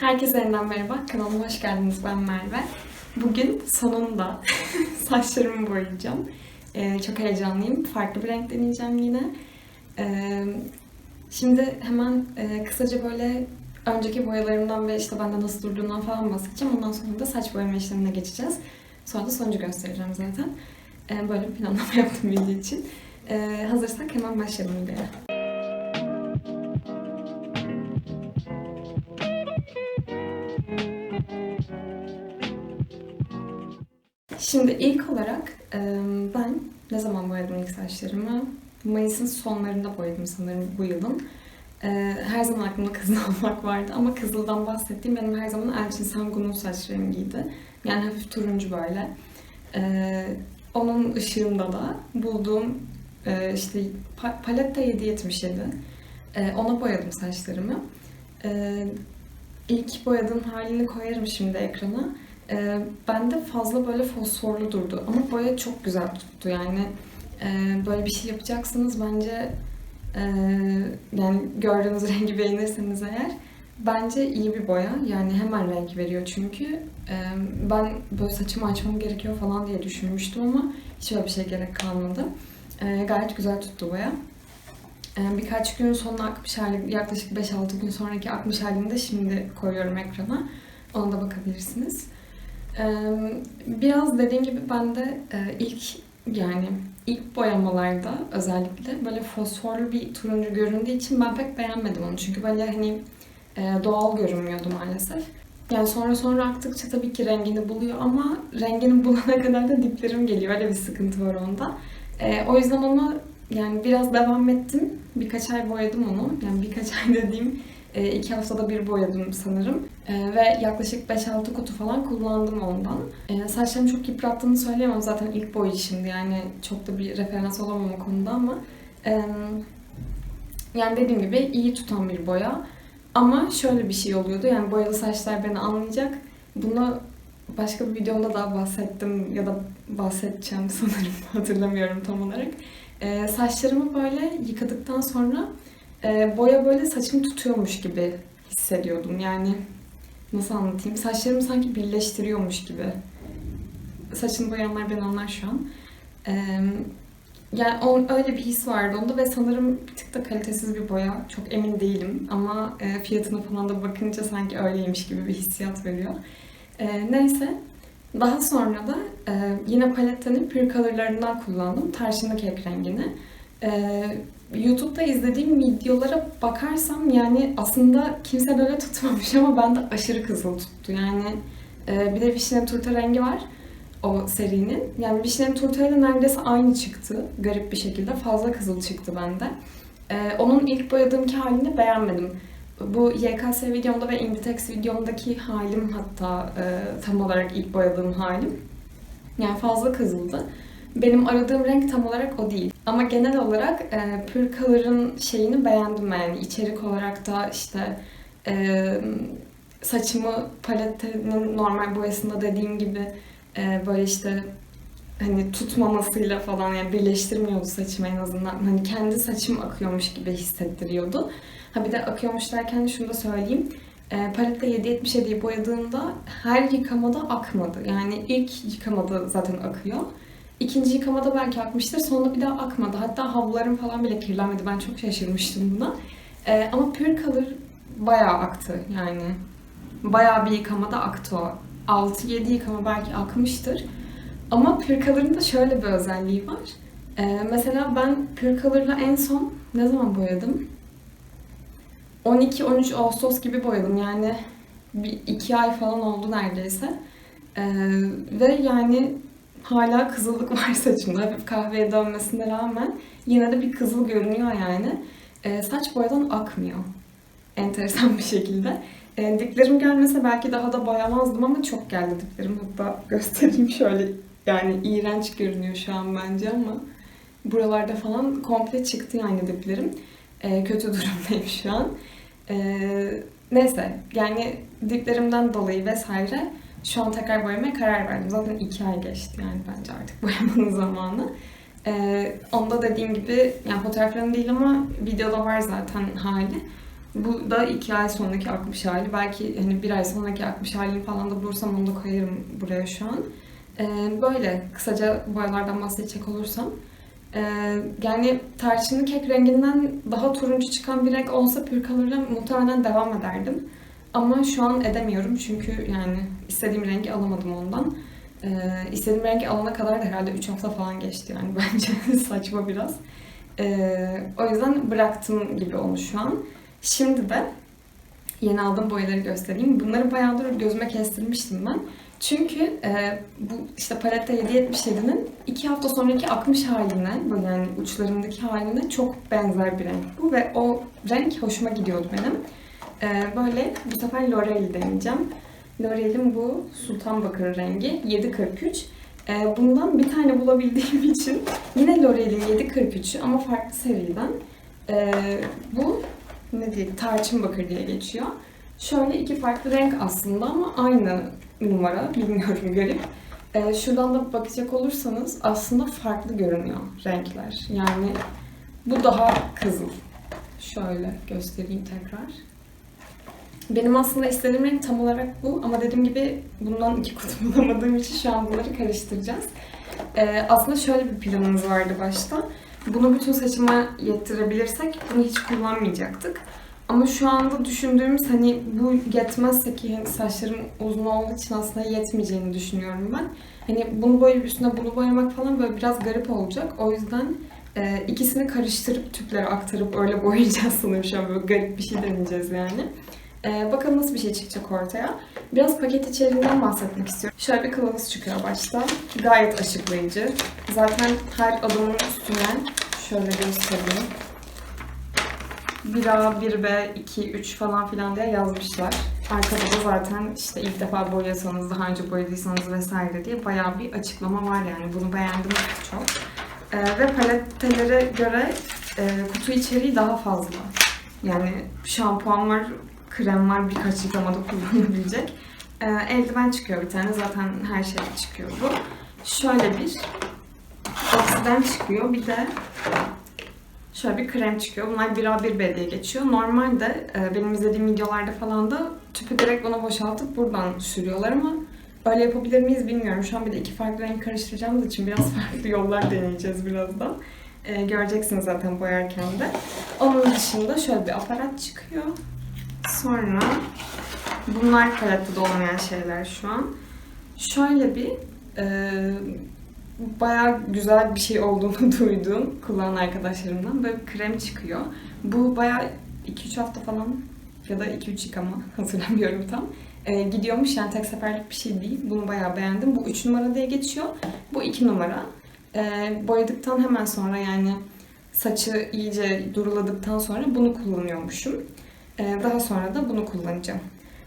Herkese yeniden merhaba. Kanalıma hoş geldiniz. Ben Merve. Bugün sonunda saçlarımı boyayacağım. Ee, çok heyecanlıyım. Farklı bir renk deneyeceğim yine. Ee, şimdi hemen e, kısaca böyle önceki boyalarımdan ve işte bende nasıl durduğundan falan bahsedeceğim. Ondan sonra da saç boyama işlemine geçeceğiz. Sonra da sonucu göstereceğim zaten. Ee, böyle bir planlama yaptım video için. Ee, hazırsak hemen başlayalım videoya. Şimdi ilk olarak ben ne zaman boyadım ilk saçlarımı? Mayıs'ın sonlarında boyadım sanırım bu yılın. Her zaman aklımda kızıl olmak vardı ama kızıldan bahsettiğim benim her zaman Elçin Sangun'un saç rengiydi. Yani hafif turuncu böyle. Onun ışığında da bulduğum işte pa- palette 777 e, ona boyadım saçlarımı. İlk boyadığım halini koyarım şimdi ekrana. Ee, bende fazla böyle fosforlu durdu ama boya çok güzel tuttu yani. E, böyle bir şey yapacaksınız bence e, yani gördüğünüz rengi beğenirseniz eğer bence iyi bir boya. Yani hemen renk veriyor çünkü. E, ben böyle saçımı açmam gerekiyor falan diye düşünmüştüm ama hiç öyle bir şey gerek kalmadı. E, gayet güzel tuttu boya. E, birkaç gün sonra akmış hali yaklaşık 5-6 gün sonraki akmış halini de şimdi koyuyorum ekrana. Ona da bakabilirsiniz. Biraz dediğim gibi ben de e, ilk yani ilk boyamalarda özellikle böyle fosforlu bir turuncu göründüğü için ben pek beğenmedim onu. Çünkü böyle hani e, doğal görünmüyordu maalesef. Yani sonra sonra aktıkça tabii ki rengini buluyor ama rengini bulana kadar da diplerim geliyor. Öyle bir sıkıntı var onda. E, o yüzden onu yani biraz devam ettim. Birkaç ay boyadım onu. Yani birkaç ay dediğim iki haftada bir boyadım sanırım. E, ve yaklaşık 5-6 kutu falan kullandım ondan. E, saçlarımı çok yıprattığını söyleyemem zaten ilk boyayışımdı yani çok da bir referans olamam o konuda ama e, yani dediğim gibi iyi tutan bir boya. Ama şöyle bir şey oluyordu yani boyalı saçlar beni anlayacak. Bunu başka bir videomda daha bahsettim ya da bahsedeceğim sanırım hatırlamıyorum tam olarak. E, saçlarımı böyle yıkadıktan sonra e, boya böyle saçımı tutuyormuş gibi hissediyordum. Yani nasıl anlatayım? Saçlarımı sanki birleştiriyormuş gibi. Saçını boyayanlar beni anlar şu an. E, yani on, öyle bir his vardı onda ve sanırım bir tık da kalitesiz bir boya. Çok emin değilim ama e, fiyatına falan da bakınca sanki öyleymiş gibi bir hissiyat veriyor. E, neyse. Daha sonra da e, yine palettenin Pure Color'larından kullandım. Tarçınlı kek rengini. E, YouTube'da izlediğim videolara bakarsam yani aslında kimse böyle tutmamış ama bende aşırı kızıl tuttu. Yani e, bir de vişne turta rengi var o serinin. Yani vişne turta ile neredeyse aynı çıktı garip bir şekilde. Fazla kızıl çıktı bende. E, onun ilk boyadığımki halini beğenmedim. Bu YKS videomda ve Inditex videomdaki halim hatta e, tam olarak ilk boyadığım halim. Yani fazla kızıldı. Benim aradığım renk tam olarak o değil. Ama genel olarak e, Pure Color'ın şeyini beğendim yani. içerik olarak da işte e, saçımı palettenin normal boyasında dediğim gibi e, böyle işte hani tutmamasıyla falan yani birleştirmiyordu saçımı en azından. Hani kendi saçım akıyormuş gibi hissettiriyordu. Ha bir de akıyormuş derken şunu da söyleyeyim. E, palette 777'yi boyadığımda her yıkamada akmadı. Yani ilk yıkamada zaten akıyor. İkinci yıkamada belki akmıştır. Sonra bir daha akmadı. Hatta havlularım falan bile kirlenmedi. Ben çok şaşırmıştım buna. Ee, ama Pure Color bayağı aktı yani. Bayağı bir yıkamada aktı o. 6-7 yıkama belki akmıştır. Ama Pure Color'ın da şöyle bir özelliği var. Ee, mesela ben Pure Color'la en son ne zaman boyadım? 12-13 Ağustos gibi boyadım. Yani bir iki ay falan oldu neredeyse. Ee, ve yani hala kızıllık var saçımda. Kahveye dönmesine rağmen yine de bir kızıl görünüyor yani. Ee, saç boyadan akmıyor. Enteresan bir şekilde. Ee, diplerim gelmese belki daha da boyamazdım ama çok geldi diplerim. Hatta göstereyim şöyle. Yani iğrenç görünüyor şu an bence ama buralarda falan komple çıktı yani diplerim. Ee, kötü durumdayım şu an. Ee, neyse yani diplerimden dolayı vesaire şu an tekrar boyamaya karar verdim. Zaten iki ay geçti yani bence artık boyamanın zamanı. Ee, onda dediğim gibi yani fotoğraflarım değil ama videoda var zaten hali. Bu da iki ay sonraki akmış hali. Belki hani bir ay sonraki akmış halini falan da bulursam onu da koyarım buraya şu an. Ee, böyle kısaca boyalardan bahsedecek olursam. Ee, yani tarçınlı kek renginden daha turuncu çıkan bir renk olsa pür color'la muhtemelen devam ederdim. Ama şu an edemiyorum çünkü yani istediğim rengi alamadım ondan. Ee, istediğim rengi alana kadar da herhalde 3 hafta falan geçti yani bence saçma biraz. Ee, o yüzden bıraktım gibi olmuş şu an. Şimdi de yeni aldığım boyaları göstereyim. Bunları bayağıdır gözüme kestirmiştim ben. Çünkü e, bu işte palette 777'nin iki hafta sonraki akmış haline, böyle yani uçlarındaki haline çok benzer bir renk bu ve o renk hoşuma gidiyordu benim. E, böyle bu sefer L'Oreal deneyeceğim. L'Oreal'in bu Sultan Bakır rengi 743. E, bundan bir tane bulabildiğim için yine L'Oreal'in 743'ü ama farklı seriden. E, bu ne diye tarçın bakır diye geçiyor. Şöyle iki farklı renk aslında ama aynı numara. Bilmiyorum garip. Ee, şuradan da bakacak olursanız aslında farklı görünüyor renkler. Yani bu daha kızıl. Şöyle göstereyim tekrar. Benim aslında istediğim renk tam olarak bu ama dediğim gibi bundan iki kutu bulamadığım için şu an bunları karıştıracağız. Ee, aslında şöyle bir planımız vardı başta. Bunu bütün saçıma yettirebilirsek bunu hiç kullanmayacaktık. Ama şu anda düşündüğümüz hani bu yetmezse ki hani saçlarım uzun olduğu için aslında yetmeyeceğini düşünüyorum ben. Hani bunu boyayıp üstüne bunu boyamak falan böyle biraz garip olacak. O yüzden e, ikisini karıştırıp tüplere aktarıp öyle boyayacağız sanırım şu an böyle garip bir şey deneyeceğiz yani. E, bakalım nasıl bir şey çıkacak ortaya. Biraz paket içeriğinden bahsetmek istiyorum. Şöyle bir kılavuz çıkıyor başta. Gayet açıklayıcı. Zaten her adımın üstüne şöyle göstereyim. 1A, 1B, 2, 3 falan filan diye yazmışlar. Arkada da zaten işte ilk defa boyasanız, daha önce boyadıysanız vesaire diye bayağı bir açıklama var yani. Bunu beğendim çok. Ee, ve palettelere göre e, kutu içeriği daha fazla. Yani şampuan var, krem var, birkaç yıkamada kullanılabilecek. Ee, eldiven çıkıyor bir tane. Zaten her şey çıkıyor bu. Şöyle bir oksiden çıkıyor. Bir de Şöyle bir krem çıkıyor. Bunlar 1A 1B diye geçiyor. Normalde e, benim izlediğim videolarda falan da tüpü direkt ona boşaltıp buradan sürüyorlar ama öyle yapabilir miyiz bilmiyorum. Şu an bir de iki farklı renk karıştıracağımız için biraz farklı yollar deneyeceğiz birazdan. E, göreceksiniz zaten boyarken de. Onun dışında şöyle bir aparat çıkıyor. Sonra bunlar palette de olmayan şeyler şu an. Şöyle bir e, bayağı güzel bir şey olduğunu duydum kullanan arkadaşlarımdan. Böyle bir krem çıkıyor. Bu bayağı 2-3 hafta falan ya da 2-3 yıkama hatırlamıyorum tam. Ee, gidiyormuş yani tek seferlik bir şey değil. Bunu bayağı beğendim. Bu 3 numara diye geçiyor. Bu 2 numara. Ee, boyadıktan hemen sonra yani saçı iyice duruladıktan sonra bunu kullanıyormuşum. Ee, daha sonra da bunu kullanacağım.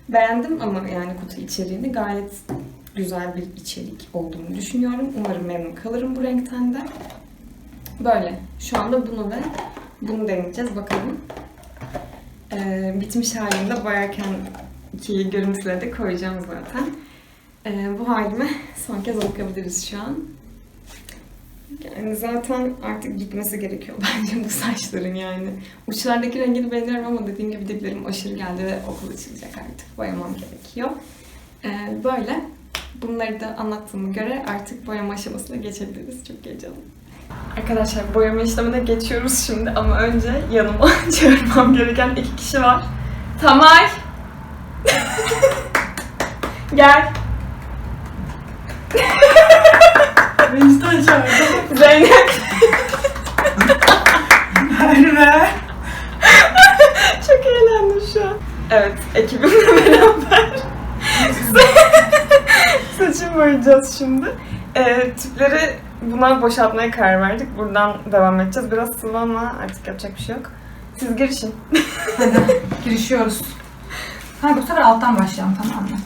Beğendim ama yani kutu içeriğini gayet güzel bir içerik olduğunu düşünüyorum. Umarım memnun kalırım bu renkten de. Böyle. Şu anda bunu ve bunu deneyeceğiz. Bakalım. Ee, bitmiş halinde boyarken ki görüntüleri de koyacağım zaten. Ee, bu halime son kez bakabiliriz şu an. Yani zaten artık gitmesi gerekiyor bence bu saçların yani. Uçlardaki rengini beğeniyorum ama dediğim gibi diplerim aşırı geldi ve okul açılacak artık. Boyamam gerekiyor. Ee, böyle. Bunları da anlattığıma göre artık boyama aşamasına geçebiliriz. Çok heyecanlıyım. Arkadaşlar boyama işlemine geçiyoruz şimdi ama önce yanıma çağırmam gereken iki kişi var. Tamar! Gel. Reis'ten çağırdım. Zeynep. Merve. Çok eğlendim şu an. Evet, ekibimle beraber saçımı boyayacağız şimdi. Ee, tüpleri bunlar boşaltmaya karar verdik. Buradan devam edeceğiz. Biraz sıvı ama artık yapacak bir şey yok. Siz girişin. Hadi girişiyoruz. Ha bu sefer alttan başlayalım tamam mı?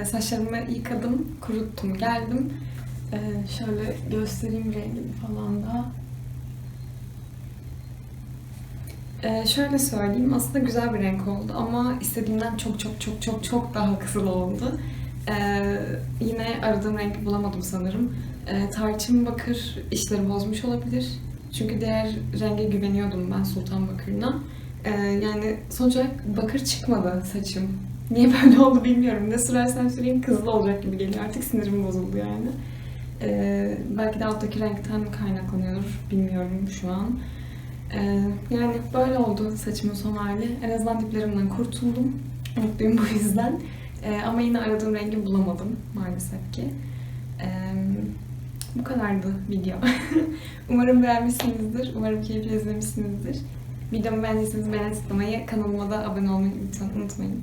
Ee, saçlarımı yıkadım, kuruttum, geldim. Ee, şöyle göstereyim rengini falan da. Ee, şöyle söyleyeyim, aslında güzel bir renk oldu ama istediğimden çok çok çok çok çok daha kızıl oldu. Ee, yine aradığım rengi bulamadım sanırım. Ee, tarçın bakır işleri bozmuş olabilir. Çünkü diğer renge güveniyordum ben Sultan Bakır'ına. Ee, yani sonuç olarak bakır çıkmadı saçım. Niye böyle oldu bilmiyorum. Ne sürersem süreyim kızıl olacak gibi geliyor. Artık sinirim bozuldu yani. Ee, belki de alttaki renkten kaynaklanıyordur. Bilmiyorum şu an. Ee, yani böyle oldu saçımın son hali. En azından diplerimden kurtuldum. Mutluyum bu yüzden. Ee, ama yine aradığım rengi bulamadım maalesef ki. Ee, bu kadardı video. Umarım beğenmişsinizdir. Umarım keyifle izlemişsinizdir. Videomu beğendiyseniz beğen tıklamayı, kanalıma da abone olmayı lütfen unutmayın.